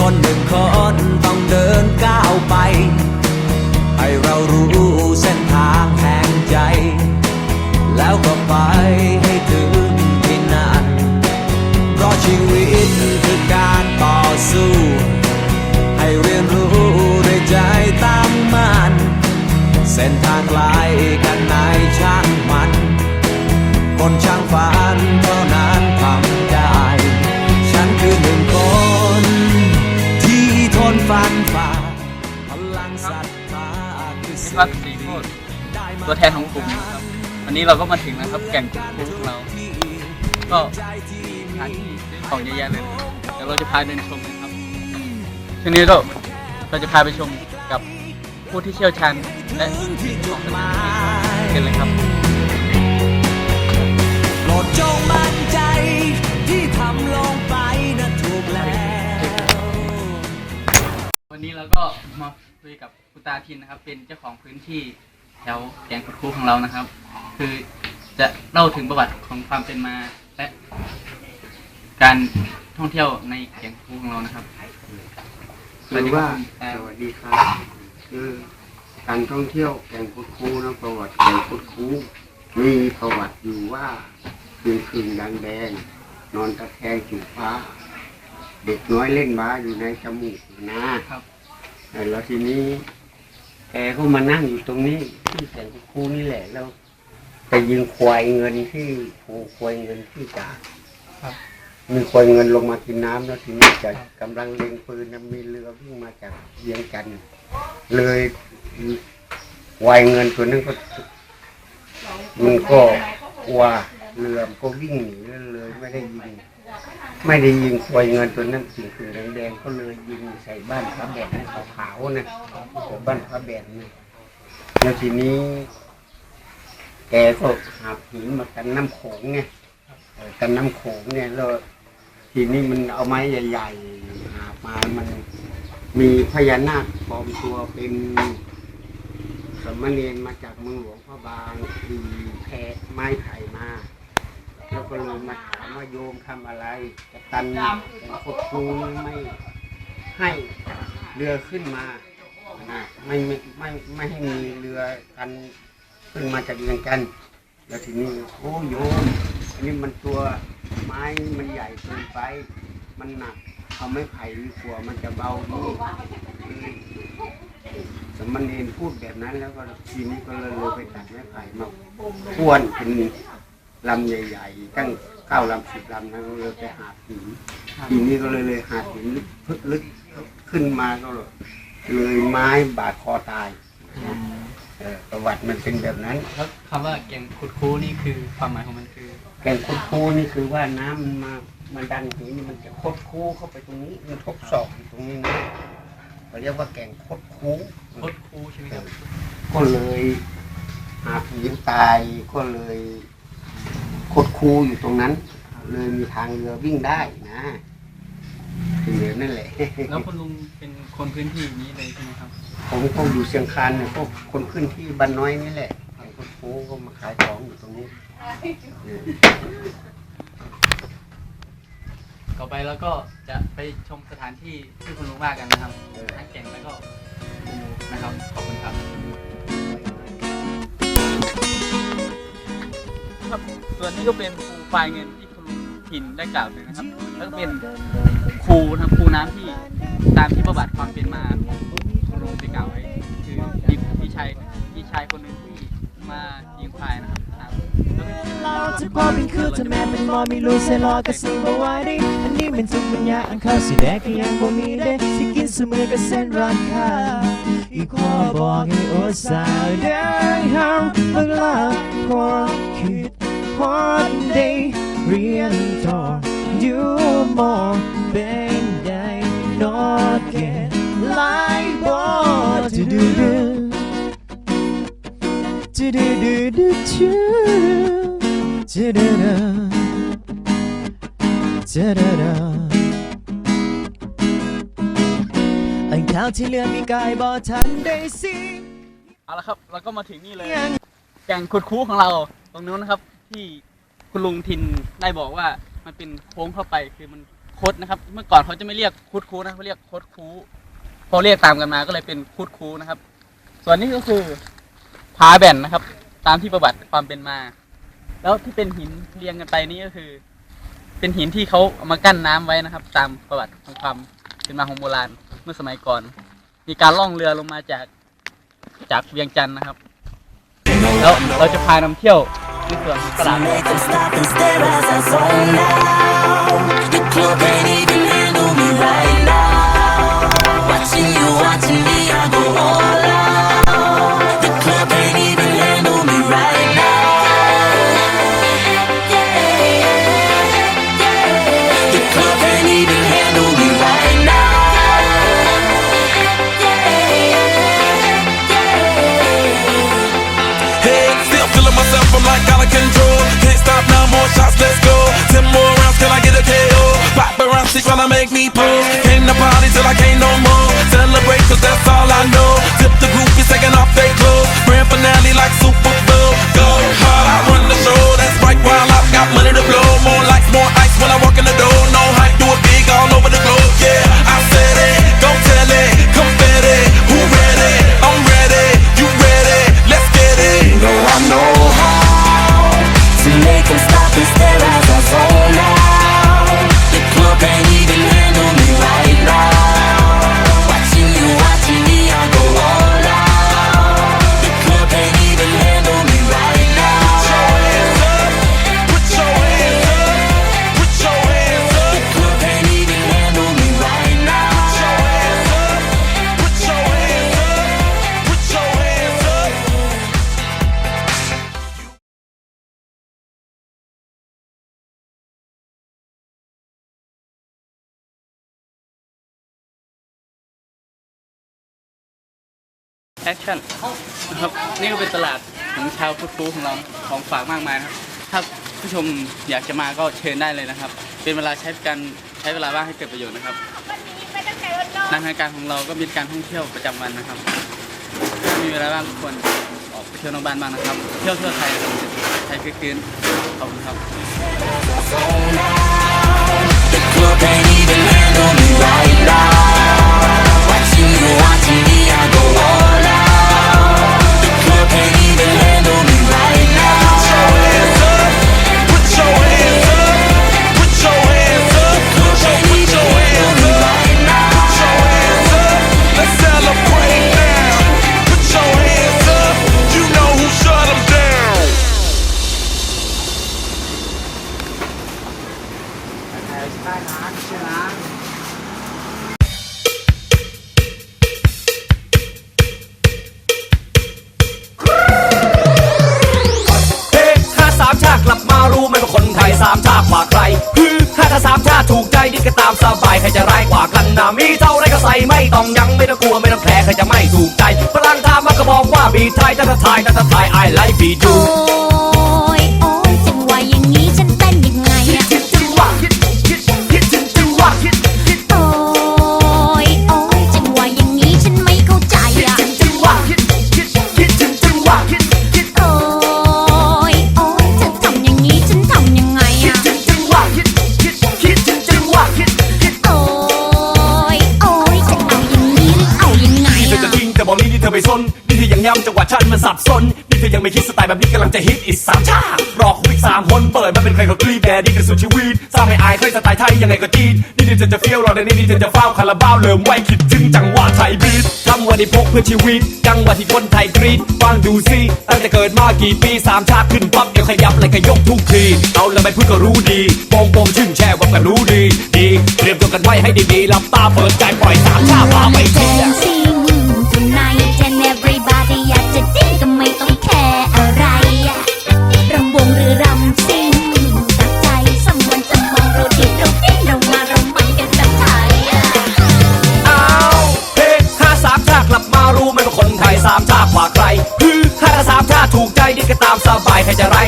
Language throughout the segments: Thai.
คนหนึ่งคนต้องเดินก้าวไป ให้เรารู้เส้นทางแห่งใจ แล้วก็ไปให้ถึงที่นั่นเพราะชีวิตคือการต่อสู้ นนี้เราก็มาถึงนะครับแก่งคุดคูของเรา ก็สถานที่ซื้อของเยอะแยะเลยนะครับเดี๋ยวเราจะพาเดินชมนะครับทีนี้ก็เราจะพาไปชมกับผู้ที่เชี่ยวชาญและของสถานที่กันเลยครับ โปรดจงมั่นใจที่ทำลงไปนะถูกแล้ว วันนี้เราก็มาคุยกับคุณตาทินนะครับ เป็นเจ้าของพื้นที่ แถวแก่งคุดคูของเรานะครับ คือจะเล่าถึงประวัติของความเป็นมาและการท่องเที่ยวในแก่งคุดคูของเรานะครับคือว่าสวัสดีครับสวัสดีครับคือการท่องเที่ยวแก่งคุดคูนะประวัติแก่งคุดคูมีประวัติอยู่ว่าคืนคืนดังแดง นอนตะแคงจูฟ้า เด็กน้อยเล่นบาสอยู่ในจมูกนะครับแล้วทีนี้ แกก็มานั่งอยู่ตรงนี้ที่แก่งคุดคูนี่แหละแล้วไปยิงควายเงินที่ผูควายเงินที่จ่าครับ มีควายเงินลงมากินน้ำแล้วทีนี้จะกำลังเล็งปืนนะมีเรือวิ่งมาจากเวียงจันทร์เลยควายเงินตัวนั้นก็มันก็กลัว เรือมก็วิ่งหนีแล้วเลยไม่ได้ยิง ไม่ได้ยิงควายเงินตัวนั้นสิ่งคือแดงๆก็เลยยิงใส่บ้านพระแบดขาวๆนะใส่บ้านพระแบดนะแล้วทีนี้ แกก็หาหินมากันน้ำโขงไงกันน้ำโขงเนี่ยแล้วทีนี้มันเอาไม้ใหญ่ๆหามามันมีพญานาคปลอมตัวเป็นสมเณรมาจากเมืองหลวงพระบางขี่แพไม้ไผ่มา แล้วก็เลยมาถามว่าโยมทำอะไรกระตันเป็นคดคูไม่ให้เรือขึ้นมานะไม่ไม่ไม่ไม่ให้มีเรือกันขึ้นมาจากเรือนกัน แล้วทีนี้โอ้โยมอันนี้มันตัวไม้มันใหญ่เกินไป มันหนักเอาไม้ไผ่ดีกว่ามันจะเบาดีสมณเณรพูดแบบนั้นแล้วก็ทีนี้ก็เลยเลยไปตัดไม้ไผ่มาพ่วนเป็น ลำใหญ่ๆตั้งเก้าลำสิบลำนะก็เลยไปหาหินทีนี้ก็เลยเลยหาหินลึกลึกขึ้นมาก็เลยเลยไม้บาดคอตายเออประวัติมันเป็นแบบนั้นแล้วคำว่าแก่งคุดคูนี่คือความหมายของมันคือ แก่งคดคูนี่คือว่าน้ำมันมามันดันหินมันจะคดคูเข้าไปตรงนี้มันทบศอกอยู่ตรงนี้นะเขาเรียกว่าแก่งคดคูคดคูใช่ไหมครับก็เลยหาผีตายก็เลย คดคูอยู่ตรงนั้น เลยมีทางเรือวิ่งได้นะถึงเรือนั่นแหละ แล้วคุณลุงเป็นคนพื้นที่นี้เลยใช่ไหมครับ ผมก็อยู่เชียงคานเนี่ยก็คนขึ้นที่บ้านน้อยนี่แหละแก่งคดคูก็มาขายของอยู่ตรงนี้เออต่อไปแล้วก็จะไปชมสถานที่ที่คุณลุงว่ากันนะครับเออทั้งแก่งแล้วก็คุณลุงนะครับ ขอบคุณครับครับ นี้ก็เป็นคูไฟล์เงินที่คุณถิ่นได้กล่าวถึงนะครับแล้วก็เป็นครูนะครับครูน้ำที่ตามที่ประวัติความเป็นมาของคุณลุงได้กล่าวไว้คือมีพี่ชายพี่ชายคนหนึ่งที่มายิงควายนะครับเราจะพอเป็นคือถ้าแม่เป็นมอมีลูกเซลอกระสิบไหว้ได้อันนี้เป็นทุกปัญญาอันเข้าสีแดงก็ยังบ่มีเด้สิกินเสมอกับเส้นราคาอีกข้อบอกให้อดสาวเดินห้างเมื่อลาพอ one day เรียนต่ออยู่มเป็นไง not get like what to do do to do do do to to do do to do do อันข่าที่เลือมีกายบ่ทันได้สิเอาละครับ เราก็มาถึงนี่เลย แก่งขุดคูของเรา ตรงนู้นนะครับ ที่คุณลุงทินได้บอกว่ามันเป็นโค้งเข้าไปคือมันคดนะครับ เมื่อก่อนเขาจะไม่เรียกคุดคูนะเขาเรียกคดคูพอเรียกตามกันมาก็เลยเป็นคุดคูนะครับ ส่วนนี้ก็คือผาแบนนะครับ ตามที่ประวัติความเป็นมา แล้วที่เป็นหินเรียงกันไปนี่ก็คือ เป็นหินที่เขาเอามากั้นน้ำไว้นะครับ ตามประวัติของความเป็นมาของโบราณเมื่อสมัยก่อน มีการล่องเรือลงมาจากจากเวียงจันทร์นะครับ แล้วเราจะพานำเที่ยว ในส่วนของตลาด Trying to make me pull. Came to party till I can't no more. แอคชั่นนะครับนี่ก็เป็นตลาดของชาวพุทธฟูของเราของฝากมากมายนะครับ ถ้าผู้ชมอยากจะมาก็เชิญได้เลยนะครับ เป็นเวลาใช้การใช้เวลาว่างให้เกิดประโยชน์นะครับทางการของเราก็มีการท่องเที่ยวประจำวันนะครับถ้ามีเวลาว่างทุกคนออกไปเที่ยวนอกบ้านบ้างนะครับ เที่ยวทั่วไทยนะครับไทยคือคืนขอบคุณครับามสบายใครจะร้ายกว่ากันนะมีเท่าไรก็ใส่ไม่ต้องยังไม่ต้องกลัวไม่ต้องแคร์ใครจะไม่ถูกใจพลังทามันก็บอกว่าบีไทยถ้าถ้าทายถ้าถ้าทายไอไลฟ์บีดู จังหวะฉันมันสับสน นี่เธอยังไม่คิดสไตล์แบบนี้กำลังจะฮิตอีกสามชาติรอคุยสามคนเปิดมาเป็นใครก็กรีดแดดนี่คือสุดชีวิตสร้างให้อายเคยสไตล์ไทยยังไงก็จีดนี่เธอจะเฟี้ยวรอในนี่นี่เธอจะเฝ้าคาราบาเริ่มไว้คิดถึงจังหวะไทยบีททำวันนี้พกเพื่อชีวิต จังหวะที่คนไทยกรีดฟังดูสิตั้งแต่เกิดมากี่ปีสามชาติขึ้นปั๊บเอวขยับเลยก็ยกทุกทีเอาล้วไม่พูดก็รู้ดีโปงโปงชึ่งแช่ว่าก็รู้ดีดีเตรียมตัวกันไว้ให้ดีๆหลับตาเปิดใจปล่อยสามชาติพาไปเที่ยว Dancing tonight and never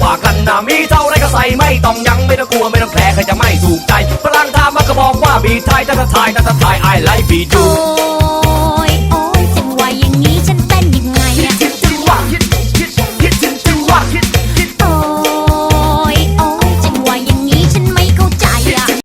กว่ากันนะมีเท่าไรก็ใส่ไม่ต้องยังไม่ต้องกลัวไม่ต้องแคร์ใครจะไม่ถูกใจพลังทามันก็บอกว่าบีไทยถ้าถ้าทายถ้าตาทายไอไลฟ์บีดู